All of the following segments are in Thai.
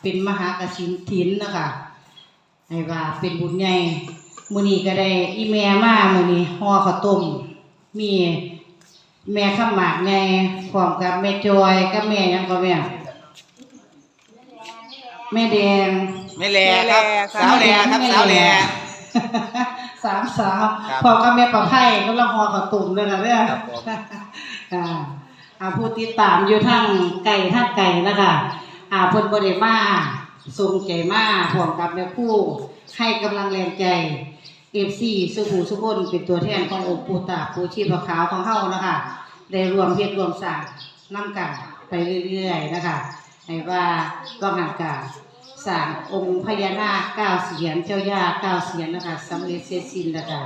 เป็นมหากสินถินนะคะให้ว่าเป็นบุญใหญ่มื้อนี้ก็ได้อีแม่มามื้อนี้ห่อข้าวต้มมีแม่ข้าวหมากใหญ่พร้อมกับแม่จอยกับแม่หยังก็แม่แม่แดง แม่แลครับ สาวแลครับสาวแลสามสาวครับพอกับแม่ประไพ่ก็ละหอข้าวตุ่มเลยนะเรื่องครับผมอ่าอ่าผู้ติดตามอยู่ทั้งไก่ทั้งไก่นะคะ อ่าเพิ่นบ่ได้มาส่งใจมาพร้อมกับแม่ครู่ให้กำลังแรงใจ FC สุขูสุคนเป็นตัวแทนขององค์ปู่ตาปู่ชีพขาวของเฮานะคะได้รวมเฮ็ดรวมสร้างนำกันไปเรื่อยๆนะคะให้ว่าก็งานกาสร้างองค์พญานาคเก้าเสียนเจ้าย่าเก้าเสียนนะคะสำเร็จเสร็จสิ้นแล้วก็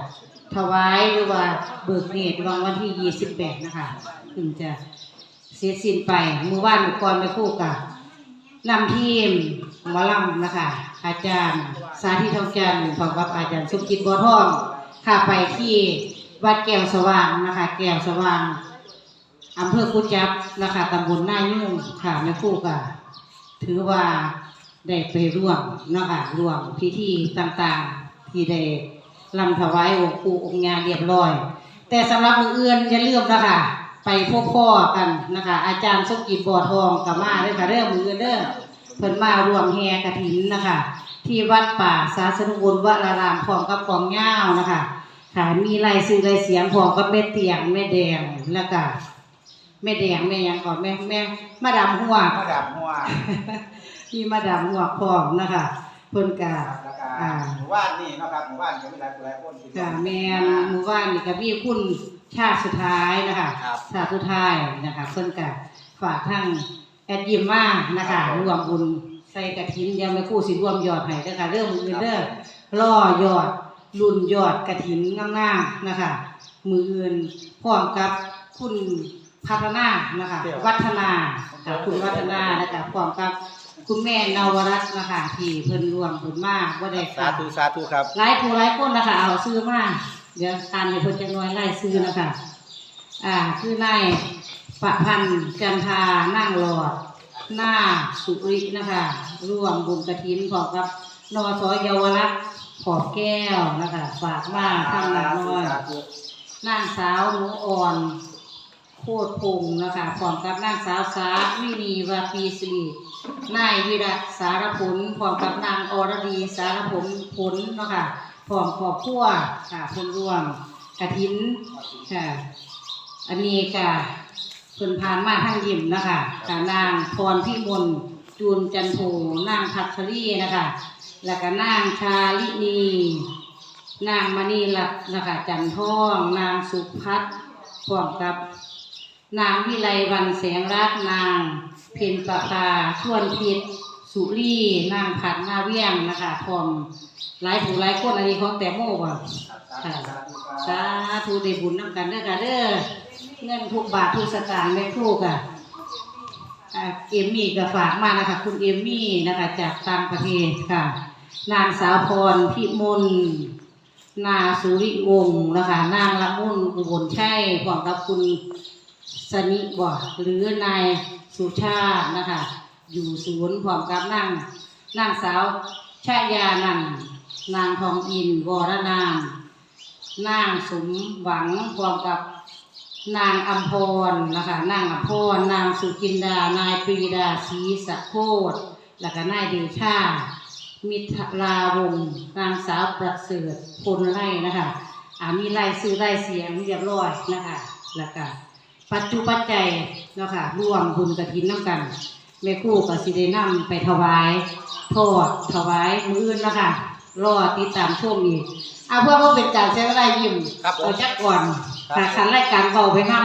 ถวายหรือว่าเบิกเนตรวันวันที่ 28 นะคะถึงจะเสร็จสิ้นไปมือว่านมือก่อนไปคู่กับ นำทีมหมอลำนะคะ อาจารย์สาธิตทองจันทร์พร้อมกับอาจารย์สุกิจบัวทองค่ะไปที่วัดแก้วสว่างนะคะ แก้วสว่างอำเภอกุจับนะคะตำบลหน้ายุ่งค่ะแม่คู่ก็ถือว่าได้ไปร่วมนะคะร่วมพิธีต่างๆ ที่ได้ลำถวายองค์ปู่องค์งานเรียบร้อย แต่สำหรับมืออื่นอย่าลืมนะคะ ไปพบพ่อกันนะคะ อาจารย์สมกิจบ่อทองกับมาเด้อค่ะเด้อมืออื่นเด้อเพิ่นมารวมแห่กฐินนะคะ ที่วัดป่าสาสนุบุญวรารามพร้อมกับกองย่าวนะคะค่ะมีลายซื้อลายเสียงพร้อมกับแม่เตียงแม่แดงแล้วก็แม่แดงแม่หยังก่อนแม่แม่มาดามหัวมาดับหัวมีมาดามหัวพร้อมนะคะเพิ่นกะครับแล้วก็อ่าหมู่บ้านนี่เนาะครับหมู่บ้านก็มีหลายหลายคนที่กะแม่นหมู่บ้านนี่ก็มีคุณ ชาติสุดท้ายนะคะครับ ชาติสุดท้ายนะคะเพิ่นกะฝากทั้งแอดยิมมานะคะรวมบุญใส่กระถินยังไม่คู่สิรวมยอดให้เด้อค่ะเรื่องมืออื่นเด้อล่อยอดรุ่นยอดกระถินงามๆนะคะ มืออื่นพร้อมกับคุณพัฒนานะคะ วัฒนากับคุณวัฒนานะคะพร้อมกับคุณแม่นวรัตน์นะคะที่เพิ่นรวมบุญมากว่าได้สาธุสาธุครับหลายผู้หลายคนนะคะเอาซื้อมา เดี๋ยวตามให้เพิ่นจะน้อยไล่ซื้อนะคะอ่าคือนายประพันธ์จันทานั่งหลอด หน้าสุรินะคะ ร่วมบุญกระถินพร้อมกับนวสเยาวรักษ์ขอบแก้วนะคะ ฝากมาทำหนักน้อยสาธุนางสาวหนูอ่อนโคตรพงนะคะพร้อมกับนางสาวสาวินีวาปีสิรินายวิรัตสารผลพร้อมกับนางอรดีสารผลผลนะคะ พร้อมครอบครัวค่ะเพิ่นร่วมกระถินค่ะ อันนี้ก็เพิ่นผ่านมาทางยิมนะคะกับนางพรพิมลจูนจันโทนางพัชรีนะคะ แล้วก็นางชาลินีนางมณีรัตน์นะคะจันทองนางสุพัฒน์พร้อมกับ นางวิไลวันแสงรักนาง เพ็ญประภาชวนพิษ สุรีนางผัดนาเวียงนะคะพร้อมหลายผู้หลายคนอันนี้ของแต่โม่บ่ค่ะสาธุได้บุญน้ำกันเด้อค่ะเด้อเงินทุกบาททุกสตางค์แม่ครูค่ะอ่าเอมมี่ก็ฝากมานะคะ คุณเอมมี่นะคะ จากต่างประเทศค่ะ นางสาวพรพิมลนาสุริวงศ์นะคะ นางละมุนอุบลชัยพร้อมกับคุณสนิบ่หรือ นายสุชาตินะคะ อยู่ศูนย์พร้อมกับนางนางสาวชายานันนางทองอินวรนามนางสมหวังพร้อมกับนางอัมพรนะคะนางอัมพรนางสุจินดา นายปรีดาศรีสะโคตแล้วก็นายเดชามิตรลาวงนางสาวประเสริฐพลไร่นะคะอ่ามีไล่ซื้อไล่เสียงเรียบร้อยนะคะแล้วก็ปัจจุปัจจัยเนาะค่ะร่วมบุญกระถินน้ำกัน แม่ครู่กับสิได้นำไปถวายทอดถวายมืออื่นเนาะคะรอติดตามช่วงนี้เอาเพื่อว่าเป็นการใช้เวลายิ้มครับผมเอาจักก่อนครับถ้าขันรายการเบาไปนั่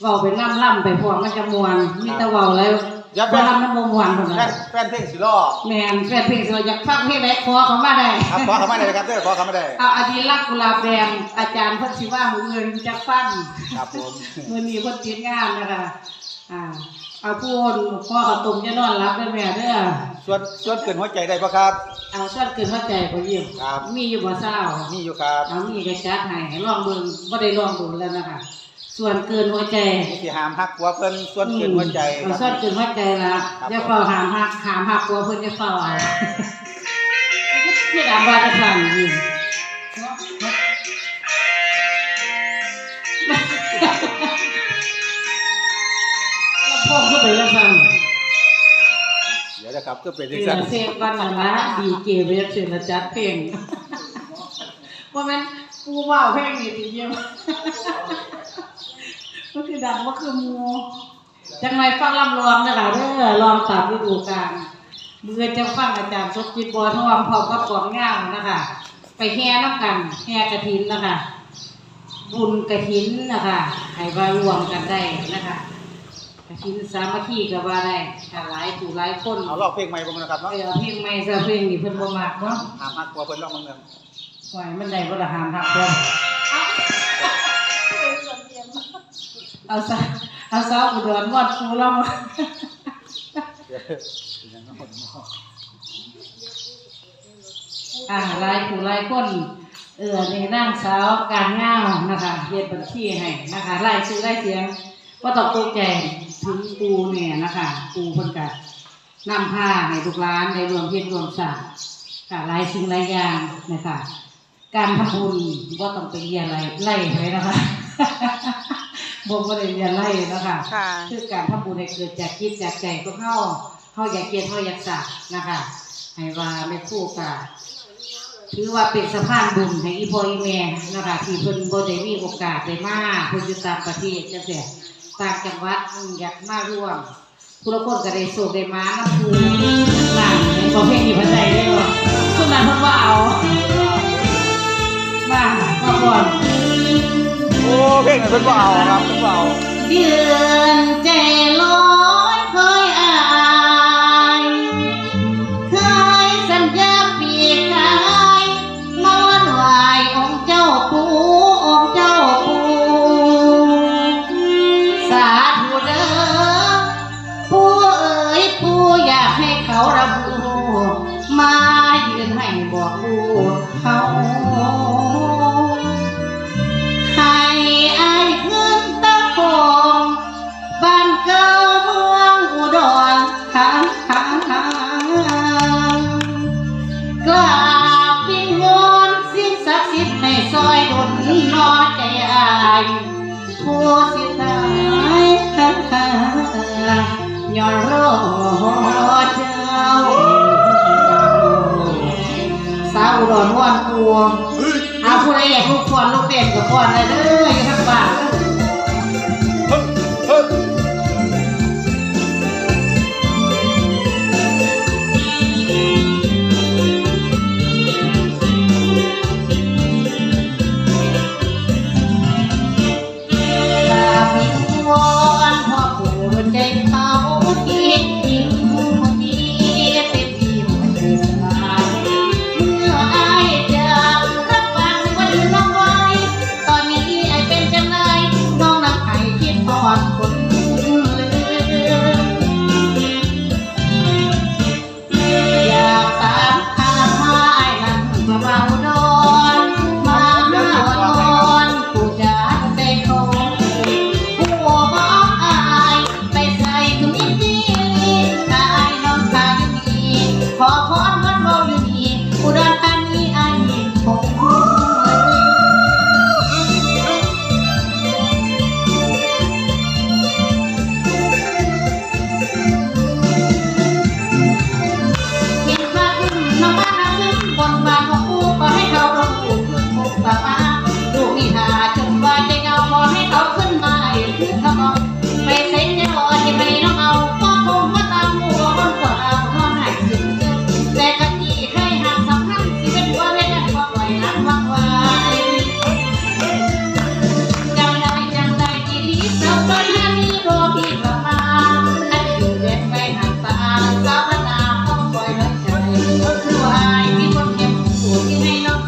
เบาไปนั่ล่ำไปพวกมันจะมวนมีแต่เบาแล้วอย่าพไปอลำมันบ่มวนคนแฟนั้นนแฟนเพลงสิล้อแม่นแฟนเพลงสวยอยากฟังเพลงไหนขอเขามาได้ ครับขอเข้ามาได้เลยครับเด้อขอเข้ามาได้เอาอดีรักกุหลาบแดงอาจารย์เพัชิว่ามือเงินจะฟังครับผม มือนี้เพิ่นติดงานนะคะ อ่า เอาพูนพ่อกับตุ่มจะนอนรับได้แม่เด้อส่วนส่วนเกินหัวใจได้ปะครับ เอาส่วนเกินเข้าใจก็ยิ้มครับ มีอยู่บ่เศร้านี่อยู่ครับเอามีก็จัดให้ให้ลองเบิ่งบ่ได้ลองดูแล้วนะคะส่วนเกินหัวใจมีสิหามฮักหัวเพิ่นส่วนเกินหัวใจคเอารับส่วนเกินหัวใจละครับ อย่าเฝ้าหามหักหามหักกลัวเพิ่นจะเฝ้าเอาที่ดาบาตะขันอยู่แครับก็เป็นเอจังอซั่นเซฟวันนั้นละดีเกเวฟเสร็จแล้วจัดเพลงว่าแม่นปูว่าวเพลงนี่ทีเดียวก็คือดังว่าคือหมูจังไรฟังลำลองนะคะเด้อลองตามฤดูกาลมือจะฟังอาจารย์สดจิตบัวทองพร้อมกับกองเงานะคะ ไปแห่น้ำกันแห่กระถินนะคะบุญกระถินนะคะให้ว่ารวมกันได้นะคะ กระถินสามัคคีก็ว่าได้ถ้าหลายสู่หลายคนเอาลอกเพลงใหม่บ่นะครับเอเนาะอเพลงใหม่ซะเพลงนี่เพิ่นบ่มักเนาะหามฮักหัวเพิ่นลองเบิ่งเด้อปล่อยมันได้บ่ละหามหักเพิ่นเอาซะเอาซะอุดรวดคูเรามาเดี๋ยวเป็นหยังเนาะอ่าหลายผู้หลายคนเออนี่นางสาวการงามนะคะเฮ็ดบัญชีให้นะคะรายชื่อรายเสียง บ่ต้องตกใจถึงปูเนี่ยนะคะปูเพิ่นก็นำพาให้ลูกหลานได้รวมเฮ็ดรวมสร้างค่ะหลายสิ่งหลายอย่างนะคะการทำบุญก็ต้องไปเรียนอะไรไล่ไปนะคะบ่ก็ได้เรียนไล่นะคะค่ะคือการทำบุญให้เกิดจากจิตจากใจของเฮาเฮาอยากเกียรติเฮาอยากสักนะคะให้ว่าไม่คู่กับถือว่าเป็นสะพานบุญให้อีพ่ออีแม่นะคะที่เพิ่นบ่ได้มีโอกาสได้มาเพิ่นอยู่ต่างประเทศจังซี่ ต่างจังหวัดอืมอยากมาร่วมผู้ละคนก็ได้โชคได้มานํครูนั่นในประเภทนี้เพิ่นได้เด้อส่วนนั้นเพิ่นว่าเอามามาก่อนโอ้เพลงนั้นเพิ่นบ่เอาครับเพิ่นบ่เอาเดือนใจลอย กราบวิงวอนสิ่งศักดิ์สิทธิ์ให้ซอยดลนอใจอายผู้สิตายย้อนรอเจ้าสาวอุดรม่วนตัวเอาผู้ใดอยากลูกฟอนลูกเต้นกับฟอนเลยเด้อ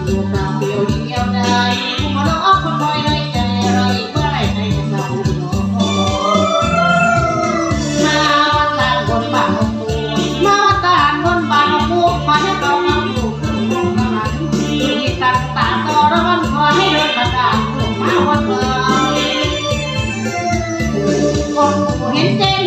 อาเวเดลานตนบ้านองคนปูมาให้เราเอปูขึ้นมอมาหลังดูที่ต่าตาตอร้อนคอให้เดินมาตางลูกมาวันเดียวคนเห็นเจน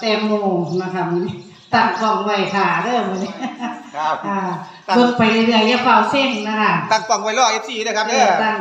แตงโมนะคะมื้อนี้ตั้งกล้องไว้ค่ะเด้อมื้อนี้ครับ อ่าเบิ่งไปเรื่อยๆอย่าเฝ้าเส้นนะคะตั้งกล่องไว้รอ FC นะครับเอเด้ออตั้ง